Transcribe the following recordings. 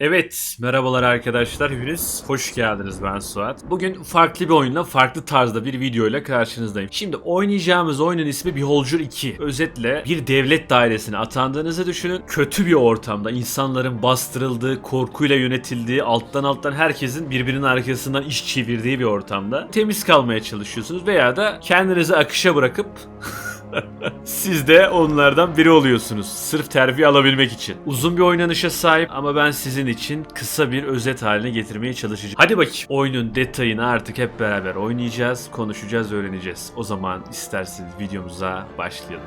Evet, merhabalar arkadaşlar. Hepiniz hoş geldiniz. Ben Suat. Bugün farklı bir oyunla, farklı tarzda bir videoyla karşınızdayım. Şimdi oynayacağımız oyunun ismi Beholder 2. Özetle bir devlet dairesine atandığınızı düşünün. Kötü bir ortamda insanların bastırıldığı, korkuyla yönetildiği, alttan alttan herkesin birbirinin arkasından iş çevirdiği bir ortamda temiz kalmaya çalışıyorsunuz veya da kendinizi akışa bırakıp Siz de onlardan biri oluyorsunuz. Sırf terfi alabilmek için. Uzun bir oynanışa sahip ama ben sizin için kısa bir özet haline getirmeye çalışacağım. Hadi bakayım. Oyunun detayını artık hep beraber oynayacağız, konuşacağız, öğreneceğiz. O zaman isterseniz videomuza başlayalım.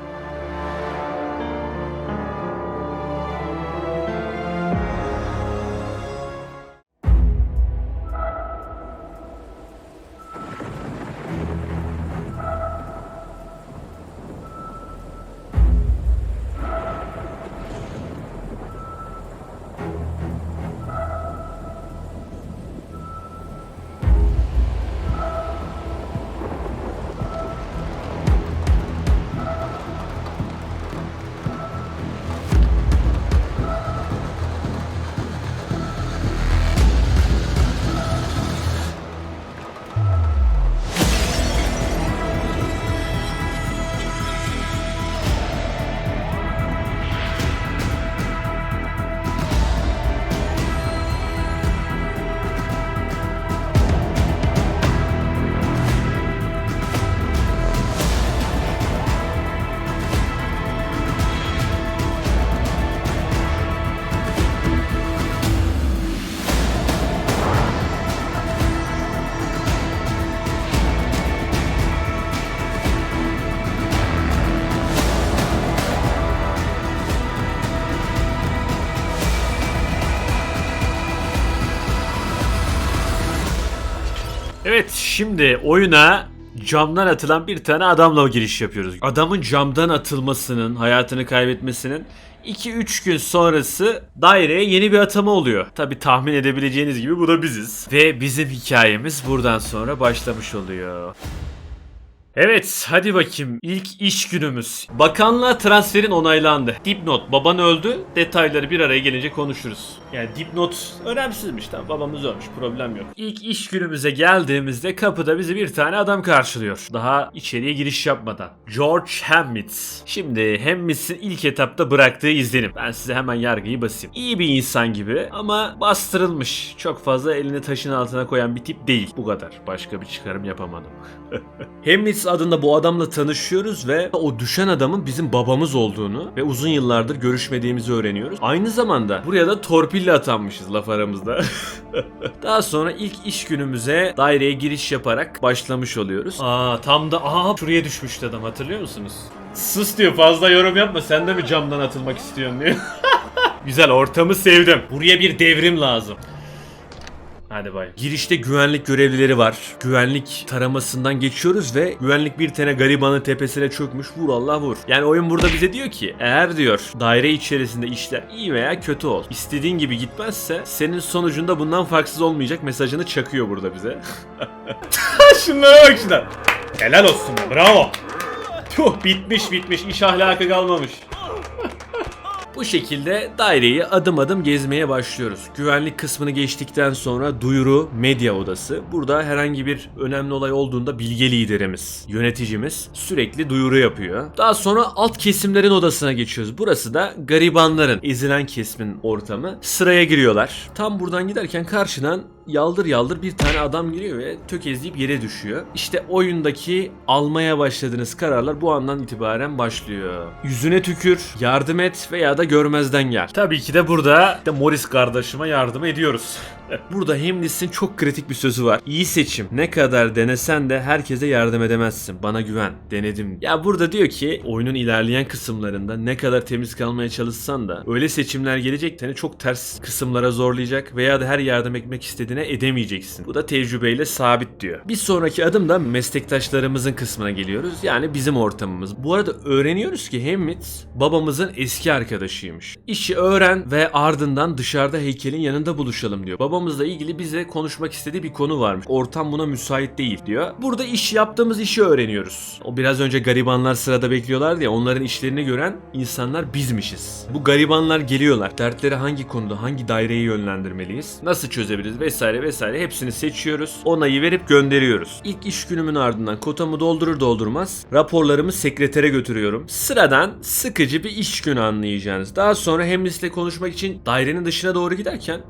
Şimdi oyuna camdan atılan bir tane adamla giriş yapıyoruz. Adamın camdan atılmasının, hayatını kaybetmesinin 2-3 gün sonrası daireye yeni bir atama oluyor. Tabi tahmin edebileceğiniz gibi bu da biziz. Ve bizim hikayemiz buradan sonra başlamış oluyor. Evet hadi bakayım ilk iş günümüz. Bakanlığa transferin onaylandı. Dipnot baban öldü detayları bir araya gelince konuşuruz. Yani dipnot önemsizmiş tamam babamız ölmüş problem yok. İlk iş günümüze geldiğimizde kapıda bizi bir tane adam karşılıyor. Daha içeriye giriş yapmadan. George Hammitz. Şimdi Hammitz'in ilk etapta bıraktığı izlenim. Ben size hemen yargıyı basayım. İyi bir insan gibi ama bastırılmış. Çok fazla elini taşın altına koyan bir tip değil. Bu kadar. Başka bir çıkarım yapamadım. Hammitz adında bu adamla tanışıyoruz ve o düşen adamın bizim babamız olduğunu ve uzun yıllardır görüşmediğimizi öğreniyoruz. Aynı zamanda buraya da torpille atanmışız laf aramızda. Daha sonra ilk iş günümüze daireye giriş yaparak başlamış oluyoruz. Aa tam da aa şuraya düşmüştü adam hatırlıyor musunuz? Sus diyor fazla yorum yapma sen de mi camdan atılmak istiyorsun diyor. Güzel ortamı sevdim. Buraya bir devrim lazım. Hadi bay. Girişte güvenlik görevlileri var. Güvenlik taramasından geçiyoruz ve güvenlik bir tane garibanın tepesine çökmüş. Vur Allah vur. Yani oyun burada bize diyor ki eğer diyor daire içerisinde işler iyi veya kötü ol. İstediğin gibi gitmezse senin sonucunda bundan farksız olmayacak mesajını çakıyor burada bize. Şunlara bak şuna. Helal olsun bravo. Tuh bitmiş bitmiş iş ahlakı kalmamış. Bu şekilde daireyi adım adım gezmeye başlıyoruz. Güvenlik kısmını geçtikten sonra duyuru medya odası. Burada herhangi bir önemli olay olduğunda bilge liderimiz, yöneticimiz sürekli duyuru yapıyor. Daha sonra alt kesimlerin odasına geçiyoruz. Burası da garibanların, ezilen kesimin ortamı. Sıraya giriyorlar. Tam buradan giderken karşıdan yaldır yaldır bir tane adam giriyor ve tökezleyip yere düşüyor. İşte oyundaki almaya başladığınız kararlar bu andan itibaren başlıyor. Yüzüne tükür, yardım et veya da görmezden gel. Tabii ki de burada de Morris kardeşime yardım ediyoruz. Burada Hamlis'in çok kritik bir sözü var. İyi seçim. Ne kadar denesen de herkese yardım edemezsin. Bana güven. Denedim. Ya burada diyor ki oyunun ilerleyen kısımlarında ne kadar temiz kalmaya çalışsan da öyle seçimler gelecek seni çok ters kısımlara zorlayacak veya da her yardım etmek istediğine edemeyeceksin. Bu da tecrübeyle sabit diyor. Bir sonraki adım da meslektaşlarımızın kısmına geliyoruz. Yani bizim ortamımız. Bu arada öğreniyoruz ki Hamlet babamızın eski arkadaşıymış. İşi öğren ve ardından dışarıda heykelin yanında buluşalım diyor. Babam babamızla ilgili bize konuşmak istediği bir konu varmış. Ortam buna müsait değil diyor. Burada iş yaptığımız işi öğreniyoruz. O biraz önce garibanlar sırada bekliyorlardı ya onların işlerini gören insanlar bizmişiz. Bu garibanlar geliyorlar. Dertleri hangi konuda, hangi daireyi yönlendirmeliyiz? Nasıl çözebiliriz vesaire vesaire hepsini seçiyoruz. Onayı verip gönderiyoruz. İlk iş günümün ardından kotamı doldurur doldurmaz raporlarımı sekretere götürüyorum. Sıradan sıkıcı bir iş günü anlayacağınız. Daha sonra Hemlis'le konuşmak için dairenin dışına doğru giderken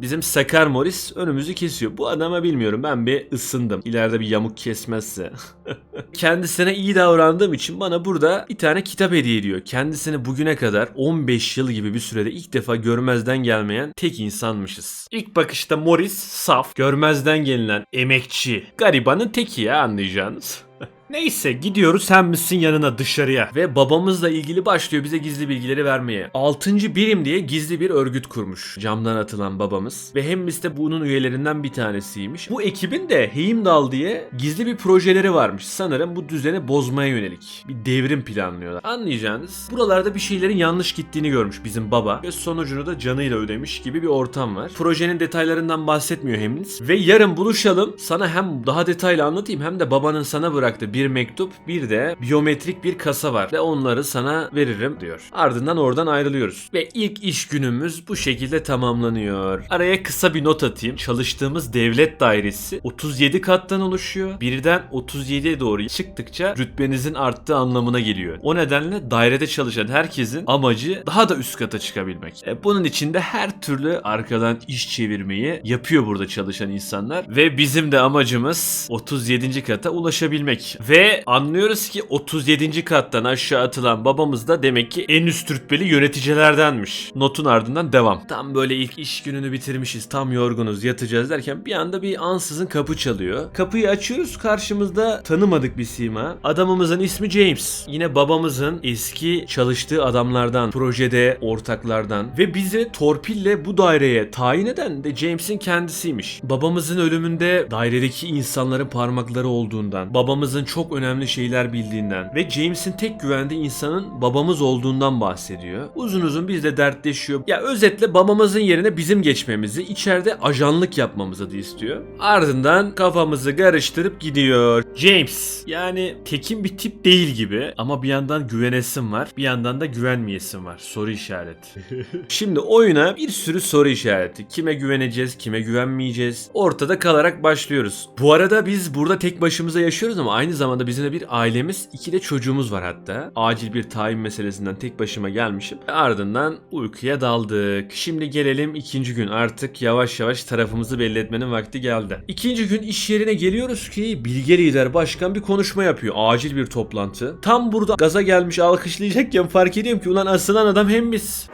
Bizim Sakar Morris önümüzü kesiyor. Bu adama bilmiyorum ben bir ısındım. İleride bir yamuk kesmezse. Kendisine iyi davrandığım için bana burada bir tane kitap hediye ediyor. Kendisini bugüne kadar 15 yıl gibi bir sürede ilk defa görmezden gelmeyen tek insanmışız. İlk bakışta Morris saf, görmezden gelinen emekçi, garibanın teki ya anlayacağınız. Neyse gidiyoruz Hemmis'in yanına dışarıya ve babamızla ilgili başlıyor bize gizli bilgileri vermeye. 6. birim diye gizli bir örgüt kurmuş camdan atılan babamız ve Hemmis de bunun üyelerinden bir tanesiymiş. Bu ekibin de Heimdall diye gizli bir projeleri varmış. Sanırım bu düzeni bozmaya yönelik bir devrim planlıyorlar. Anlayacağınız buralarda bir şeylerin yanlış gittiğini görmüş bizim baba ve sonucunu da canıyla ödemiş gibi bir ortam var. Projenin detaylarından bahsetmiyor Hemlis ve yarın buluşalım sana hem daha detaylı anlatayım hem de babanın sana bıraktığı bir mektup bir de biyometrik bir kasa var ve onları sana veririm diyor. Ardından oradan ayrılıyoruz ve ilk iş günümüz bu şekilde tamamlanıyor. Araya kısa bir not atayım. Çalıştığımız devlet dairesi 37 kattan oluşuyor. Birden 37'ye doğru çıktıkça rütbenizin arttığı anlamına geliyor. O nedenle dairede çalışan herkesin amacı daha da üst kata çıkabilmek. E, bunun için de her türlü arkadan iş çevirmeyi yapıyor burada çalışan insanlar ve bizim de amacımız 37. kata ulaşabilmek. Ve anlıyoruz ki 37. kattan aşağı atılan babamız da demek ki en üst rütbeli yöneticilerdenmiş. Notun ardından devam. Tam böyle ilk iş gününü bitirmişiz. Tam yorgunuz yatacağız derken bir anda bir ansızın kapı çalıyor. Kapıyı açıyoruz karşımızda tanımadık bir sima. Adamımızın ismi James. Yine babamızın eski çalıştığı adamlardan, projede ortaklardan ve bizi torpille bu daireye tayin eden de James'in kendisiymiş. Babamızın ölümünde dairedeki insanların parmakları olduğundan, babamızın çok önemli şeyler bildiğinden ve James'in tek güvendiği insanın babamız olduğundan bahsediyor. Uzun uzun bizle dertleşiyor. Ya özetle babamızın yerine bizim geçmemizi, içeride ajanlık yapmamızı da istiyor. Ardından kafamızı karıştırıp gidiyor. James yani tekin bir tip değil gibi ama bir yandan güvenesim var, bir yandan da güvenmeyesim var. Soru işareti. Şimdi oyuna bir sürü soru işareti. Kime güveneceğiz, kime güvenmeyeceğiz. Ortada kalarak başlıyoruz. Bu arada biz burada tek başımıza yaşıyoruz ama aynı zamanda bizim de bir ailemiz, iki de çocuğumuz var hatta. Acil bir tayin meselesinden tek başıma gelmişim. Ardından uykuya daldık. Şimdi gelelim ikinci gün. Artık yavaş yavaş tarafımızı belli etmenin vakti geldi. İkinci gün iş yerine geliyoruz ki Bilge Lider Başkan bir konuşma yapıyor. Acil bir toplantı. Tam burada gaza gelmiş alkışlayacakken fark ediyorum ki ulan asılan adam hem biz.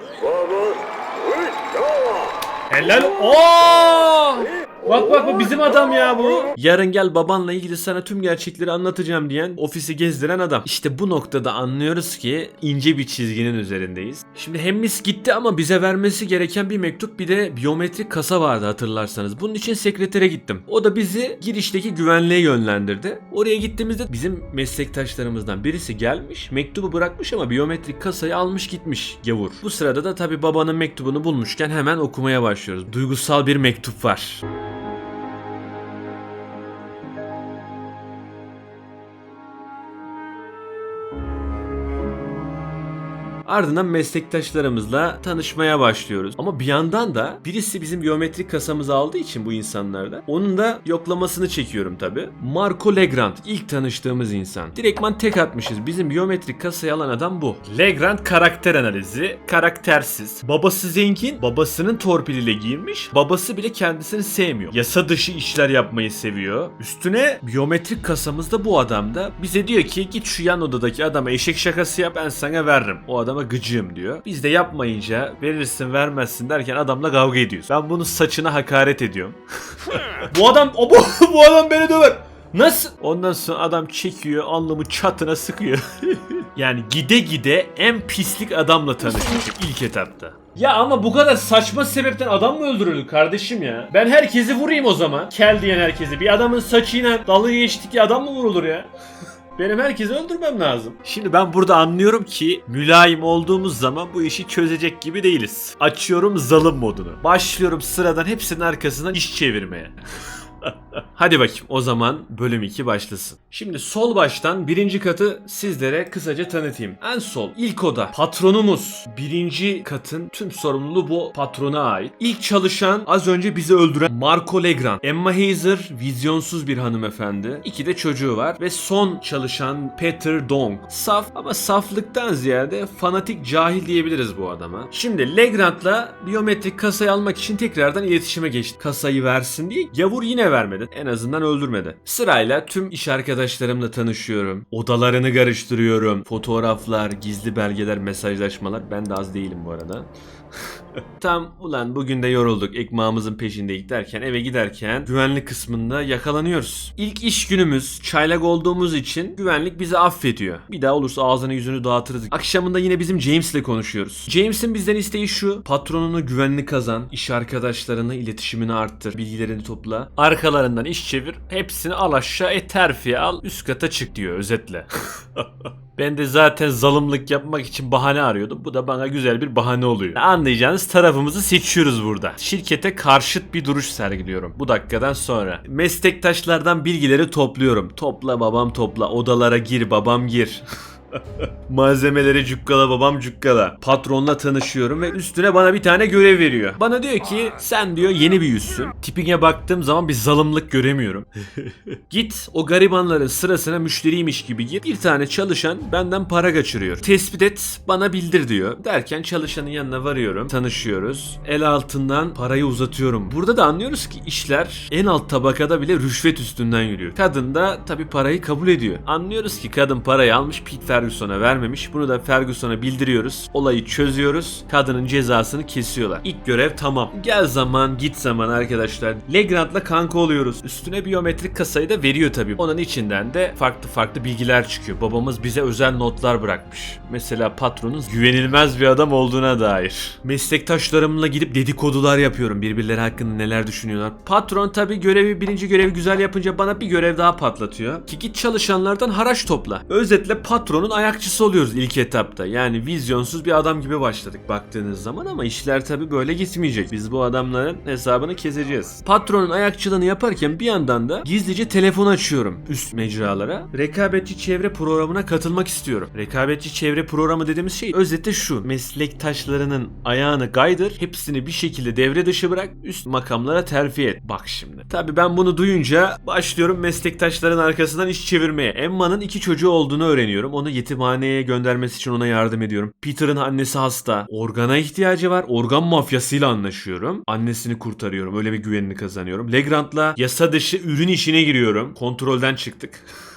Helal. Oo! Bak bak bu bizim adam ya bu. Yarın gel babanla ilgili sana tüm gerçekleri anlatacağım diyen ofisi gezdiren adam. İşte bu noktada anlıyoruz ki ince bir çizginin üzerindeyiz. Şimdi Hemmis gitti ama bize vermesi gereken bir mektup bir de biyometrik kasa vardı hatırlarsanız. Bunun için sekretere gittim. O da bizi girişteki güvenliğe yönlendirdi. Oraya gittiğimizde bizim meslektaşlarımızdan birisi gelmiş, mektubu bırakmış ama biyometrik kasayı almış gitmiş gavur. Bu sırada da tabi babanın mektubunu bulmuşken hemen okumaya başlıyoruz. Duygusal bir mektup var. Ardından meslektaşlarımızla tanışmaya başlıyoruz. Ama bir yandan da birisi bizim biyometrik kasamızı aldığı için bu insanlarda onun da yoklamasını çekiyorum tabi. Marco Legrand ilk tanıştığımız insan. Direktman tek atmışız. Bizim biyometrik kasayı alan adam bu. Legrand karakter analizi. Karaktersiz. Babası zengin. Babasının torpiliyle giyinmiş. Babası bile kendisini sevmiyor. Yasa dışı işler yapmayı seviyor. Üstüne biyometrik kasamızda bu adam da bize diyor ki git şu yan odadaki adama eşek şakası yap ben sana veririm. O adama gıcığım diyor. Biz de yapmayınca verirsin vermezsin derken adamla kavga ediyoruz. Ben bunun saçına hakaret ediyorum. bu adam bu, bu adam beni döver. Nasıl? Ondan sonra adam çekiyor, alnımı çatına sıkıyor. yani gide gide en pislik adamla tanıştık ilk etapta. Ya ama bu kadar saçma sebepten adam mı öldürülür kardeşim ya? Ben herkesi vurayım o zaman. Kel diyen herkesi. Bir adamın saçıyla dalga geçtik ya adam mı vurulur ya? Benim herkesi öldürmem lazım. Şimdi ben burada anlıyorum ki mülayim olduğumuz zaman bu işi çözecek gibi değiliz. Açıyorum zalim modunu. Başlıyorum sıradan hepsinin arkasından iş çevirmeye. Hadi bakayım o zaman bölüm 2 başlasın. Şimdi sol baştan birinci katı sizlere kısaca tanıtayım. En sol ilk oda patronumuz. Birinci katın tüm sorumluluğu bu patrona ait. İlk çalışan az önce bizi öldüren Marco Legrand. Emma Hazer vizyonsuz bir hanımefendi. İki de çocuğu var ve son çalışan Peter Dong. Saf ama saflıktan ziyade fanatik cahil diyebiliriz bu adama. Şimdi Legrand'la biyometrik kasayı almak için tekrardan iletişime geçti. Kasayı versin diye. Gavur yine vermedi. En azından öldürmedi. Sırayla tüm iş arkadaşlarımla tanışıyorum. Odalarını karıştırıyorum. Fotoğraflar, gizli belgeler, mesajlaşmalar. Ben de az değilim bu arada. Tam ulan bugün de yorulduk ekmeğimizin peşindeyiz derken eve giderken güvenlik kısmında yakalanıyoruz. İlk iş günümüz çaylak olduğumuz için güvenlik bizi affediyor. Bir daha olursa ağzını yüzünü dağıtırız. Akşamında yine bizim James'le konuşuyoruz. James'in bizden isteği şu. Patronunu güvenli kazan, iş arkadaşlarını iletişimini arttır, bilgilerini topla. Arkalarından iş çevir, hepsini al aşağı et terfi al, üst kata çık diyor özetle. Ben de zaten zalımlık yapmak için bahane arıyordum. Bu da bana güzel bir bahane oluyor. Anlayacağınız tarafımızı seçiyoruz burada. Şirkete karşıt bir duruş sergiliyorum bu dakikadan sonra. Meslektaşlardan bilgileri topluyorum. Topla babam topla. Odalara gir babam gir. Malzemeleri cukkala babam cukkala. Patronla tanışıyorum ve üstüne bana bir tane görev veriyor. Bana diyor ki sen diyor yeni bir yüzsün. Tipine baktığım zaman bir zalımlık göremiyorum. Git o garibanların sırasına müşteriymiş gibi gir. Bir tane çalışan benden para kaçırıyor. Tespit et bana bildir diyor. Derken çalışanın yanına varıyorum. Tanışıyoruz. El altından parayı uzatıyorum. Burada da anlıyoruz ki işler en alt tabakada bile rüşvet üstünden yürüyor. Kadın da tabi parayı kabul ediyor. Anlıyoruz ki kadın parayı almış Pete Ferguson'a vermemiş. Bunu da Ferguson'a bildiriyoruz. Olayı çözüyoruz. Kadının cezasını kesiyorlar. İlk görev tamam. Gel zaman git zaman arkadaşlar. Legrand'la kanka oluyoruz. Üstüne biyometrik kasayı da veriyor tabii. Onun içinden de farklı farklı bilgiler çıkıyor. Babamız bize özel notlar bırakmış. Mesela patronun güvenilmez bir adam olduğuna dair. Meslektaşlarımla gidip dedikodular yapıyorum. Birbirleri hakkında neler düşünüyorlar. Patron tabii görevi birinci görevi güzel yapınca bana bir görev daha patlatıyor. Ki git çalışanlardan haraç topla. Özetle patronun ayakçısı oluyoruz ilk etapta. Yani vizyonsuz bir adam gibi başladık baktığınız zaman ama işler tabii böyle gitmeyecek. Biz bu adamların hesabını keseceğiz. Patronun ayakçılığını yaparken bir yandan da gizlice telefon açıyorum üst mecralara. Rekabetçi çevre programına katılmak istiyorum. Rekabetçi çevre programı dediğimiz şey özetle şu. Meslektaşlarının ayağını kaydır, hepsini bir şekilde devre dışı bırak, üst makamlara terfi et. Bak şimdi. Tabii ben bunu duyunca başlıyorum meslektaşların arkasından iş çevirmeye. Emma'nın iki çocuğu olduğunu öğreniyorum. Onu yetimhaneye göndermesi için ona yardım ediyorum. Peter'ın annesi hasta. Organa ihtiyacı var. Organ mafyasıyla anlaşıyorum. Annesini kurtarıyorum. Öyle bir güvenini kazanıyorum. Legrand'la yasa dışı ürün işine giriyorum. Kontrolden çıktık.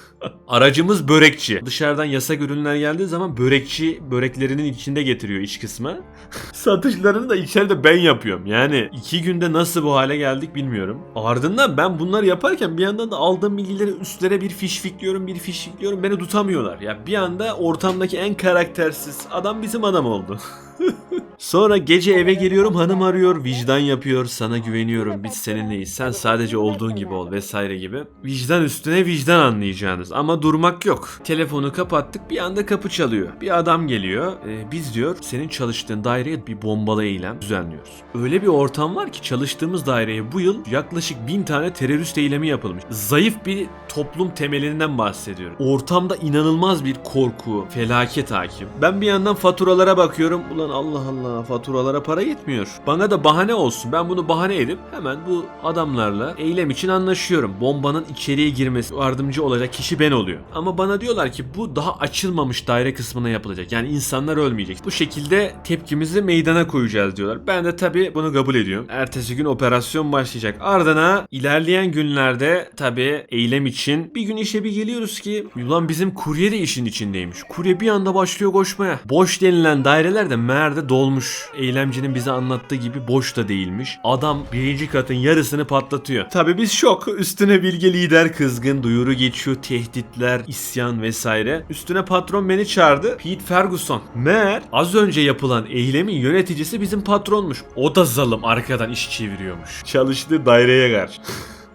Aracımız börekçi. Dışarıdan yasak ürünler geldiği zaman börekçi böreklerinin içinde getiriyor iç kısmı. Satışlarını da içeride ben yapıyorum. Yani iki günde nasıl bu hale geldik bilmiyorum. Ardından ben bunları yaparken bir yandan da aldığım bilgileri üstlere bir fişfikliyorum bir fişfikliyorum. Beni tutamıyorlar. Ya bir anda ortamdaki en karaktersiz adam bizim adam oldu. Sonra gece eve geliyorum hanım arıyor vicdan yapıyor sana güveniyorum biz seninleyiz sen sadece olduğun gibi ol vesaire gibi. Vicdan üstüne vicdan anlayacağınız ama durmak yok. Telefonu kapattık bir anda kapı çalıyor. Bir adam geliyor "Ee, biz diyor senin çalıştığın daireye bir bombalı eylem düzenliyoruz. Öyle bir ortam var ki çalıştığımız daireye bu yıl yaklaşık bin tane terörist eylemi yapılmış. Zayıf bir toplum temelinden bahsediyorum. Ortamda inanılmaz bir korku, felaket hakim. Ben bir yandan faturalara bakıyorum. Ulan Allah Allah faturalara para yetmiyor. Bana da bahane olsun. Ben bunu bahane edip hemen bu adamlarla eylem için anlaşıyorum. Bombanın içeriye girmesi yardımcı olacak kişi ben oluyor. Ama bana diyorlar ki bu daha açılmamış daire kısmına yapılacak. Yani insanlar ölmeyecek. Bu şekilde tepkimizi meydana koyacağız diyorlar. Ben de tabii bunu kabul ediyorum. Ertesi gün operasyon başlayacak. Ardına ilerleyen günlerde tabii eylem için bir gün işe bir geliyoruz ki ulan bizim kurye de işin içindeymiş. Kurye bir anda başlıyor koşmaya. Boş denilen daireler de dolmuş. Eylemcinin bize anlattığı gibi boş da değilmiş. Adam birinci katın yarısını patlatıyor. Tabii biz şok. Üstüne bilge lider kızgın. Duyuru geçiyor. Tehditler, isyan vesaire. Üstüne patron beni çağırdı. Pete Ferguson. Meğer az önce yapılan eylemin yöneticisi bizim patronmuş. O da zalim arkadan iş çeviriyormuş. Çalıştığı daireye karşı.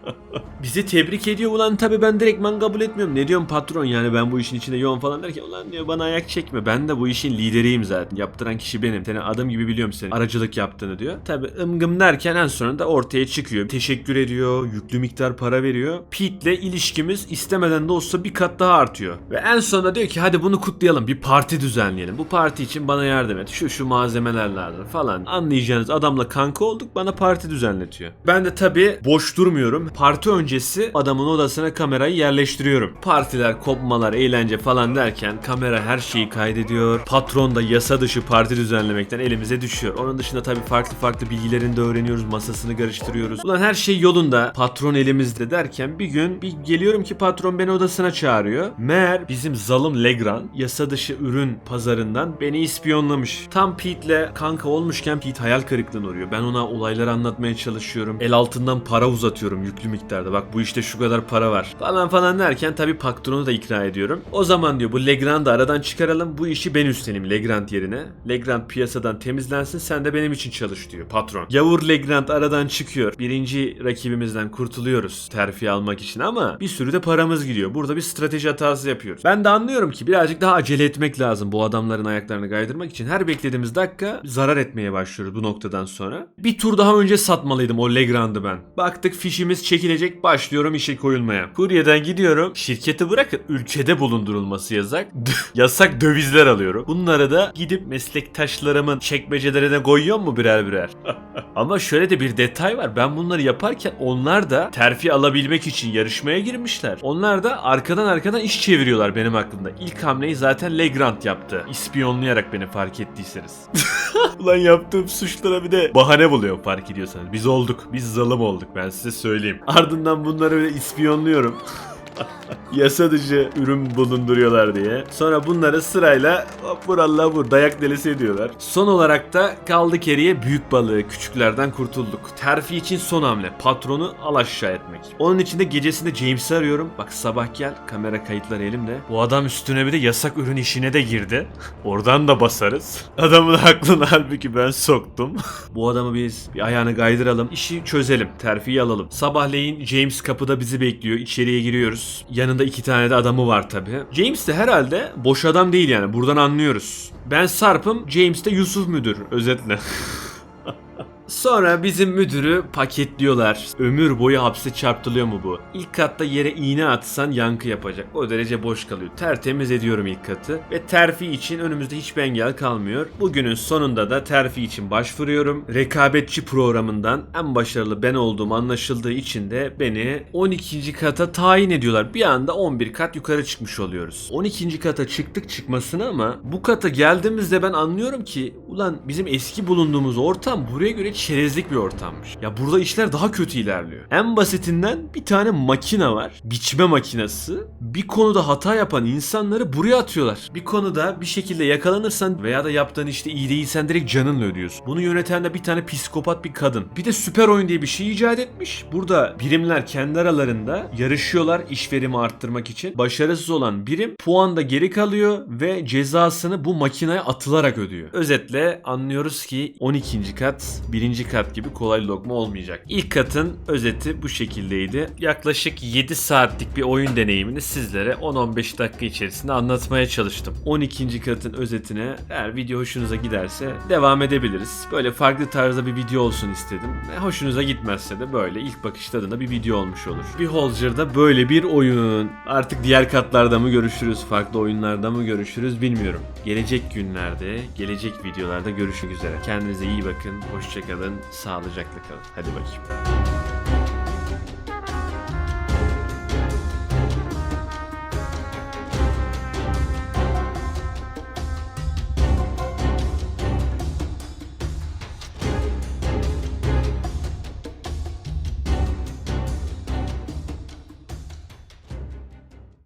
Bizi tebrik ediyor ulan tabi ben direktman kabul etmiyorum. Ne diyorum patron yani ben bu işin içinde yoğun falan derken ulan diyor bana ayak çekme. Ben de bu işin lideriyim zaten. Yaptıran kişi benim. Seni adım gibi biliyorum seni. Aracılık yaptığını diyor. Tabi ımgım derken en sonunda ortaya çıkıyor. Teşekkür ediyor. Yüklü miktar para veriyor. Pete'le ilişkimiz istemeden de olsa bir kat daha artıyor. Ve en sonunda diyor ki hadi bunu kutlayalım. Bir parti düzenleyelim. Bu parti için bana yardım et. Şu şu malzemeler lazım falan. Anlayacağınız adamla kanka olduk. Bana parti düzenletiyor. Ben de tabi boş durmuyorum. Parti öncesi adamın odasına kamerayı yerleştiriyorum. Partiler, kopmalar, eğlence falan derken kamera her şeyi kaydediyor. Patron da yasa dışı parti düzenlemekten elimize düşüyor. Onun dışında tabi farklı farklı bilgilerini de öğreniyoruz. Masasını karıştırıyoruz. Ulan her şey yolunda. Patron elimizde derken bir gün bir geliyorum ki patron beni odasına çağırıyor. Meğer bizim zalım Legrand yasa dışı ürün pazarından beni ispiyonlamış. Tam Pete'le kanka olmuşken Pete hayal kırıklığına uğruyor. Ben ona olayları anlatmaya çalışıyorum. El altından para uzatıyorum yüklü miktarda. Bak bu işte şu kadar para var. Falan falan derken tabii patronu da ikna ediyorum. O zaman diyor bu Legrand'ı aradan çıkaralım. Bu işi ben üstleneyim Legrand yerine. Legrand piyasadan temizlensin sen de benim için çalış diyor patron. Yavur Legrand aradan çıkıyor. Birinci rakibimizden kurtuluyoruz terfi almak için ama bir sürü de paramız gidiyor. Burada bir strateji hatası yapıyoruz. Ben de anlıyorum ki birazcık daha acele etmek lazım bu adamların ayaklarını kaydırmak için. Her beklediğimiz dakika zarar etmeye başlıyoruz bu noktadan sonra. Bir tur daha önce satmalıydım o Legrand'ı ben. Baktık fişimiz çekilecek başlıyorum işe koyulmaya. Kuryeden gidiyorum. Şirketi bırakın ülkede bulundurulması yasak. yasak dövizler alıyorum. Bunları da gidip meslektaşlarımın çekmecelerine koyuyor mu birer birer? Ama şöyle de bir detay var. Ben bunları yaparken onlar da terfi alabilmek için yarışmaya girmişler. Onlar da arkadan arkadan iş çeviriyorlar benim aklımda. İlk hamleyi zaten Legrand yaptı. İspiyonlayarak beni fark ettiyseniz. Ulan yaptığım suçlara bir de bahane buluyor fark ediyorsanız. Biz olduk. Biz zalim olduk ben size söyleyeyim. Ardından bunları böyle ispiyonluyorum. Yasa dışı ürün bulunduruyorlar diye. Sonra bunları sırayla hop vurallah vur dayak delisi ediyorlar. Son olarak da kaldı geriye büyük balığı küçüklerden kurtulduk. Terfi için son hamle. Patronu al aşağı etmek. Onun için de gecesinde James'i arıyorum. Bak sabah gel kamera kayıtları elimde. Bu adam üstüne bir de yasak ürün işine de girdi. Oradan da basarız. Adamın aklını halbuki ben soktum. Bu adamı biz bir ayağını kaydıralım. işi çözelim. Terfiyi alalım. Sabahleyin James kapıda bizi bekliyor. İçeriye giriyoruz. Yanında iki tane de adamı var tabi. James de herhalde boş adam değil yani. Buradan anlıyoruz. Ben Sarp'ım. James de Yusuf müdür. Özetle. Sonra bizim müdürü paketliyorlar. Ömür boyu hapse çarptırılıyor mu bu? İlk katta yere iğne atsan yankı yapacak. O derece boş kalıyor. Tertemiz ediyorum ilk katı. Ve terfi için önümüzde hiçbir engel kalmıyor. Bugünün sonunda da terfi için başvuruyorum. Rekabetçi programından en başarılı ben olduğum anlaşıldığı için de beni 12. kata tayin ediyorlar. Bir anda 11 kat yukarı çıkmış oluyoruz. 12. kata çıktık çıkmasına ama bu kata geldiğimizde ben anlıyorum ki ulan bizim eski bulunduğumuz ortam buraya göre çerezlik bir ortammış. Ya burada işler daha kötü ilerliyor. En basitinden bir tane makine var. Biçme makinesi. Bir konuda hata yapan insanları buraya atıyorlar. Bir konuda bir şekilde yakalanırsan veya da yaptığın işte iyi değilsen direkt canınla ödüyorsun. Bunu yöneten de bir tane psikopat bir kadın. Bir de süper oyun diye bir şey icat etmiş. Burada birimler kendi aralarında yarışıyorlar işverimi arttırmak için. Başarısız olan birim puanda geri kalıyor ve cezasını bu makineye atılarak ödüyor. Özetle anlıyoruz ki 12. kat 1. kat gibi kolay lokma olmayacak. İlk katın özeti bu şekildeydi. Yaklaşık 7 saatlik bir oyun deneyimini sizlere 10-15 dakika içerisinde anlatmaya çalıştım. 12. katın özetine eğer video hoşunuza giderse devam edebiliriz. Böyle farklı tarzda bir video olsun istedim. E, hoşunuza gitmezse de böyle ilk bakış tadında bir video olmuş olur. Beholder'da böyle bir oyun. Artık diğer katlarda mı görüşürüz, farklı oyunlarda mı görüşürüz bilmiyorum. Gelecek günlerde, gelecek videolarda görüşmek üzere. Kendinize iyi bakın, hoşçakalın, sağlıcakla kalın. Hadi bakayım.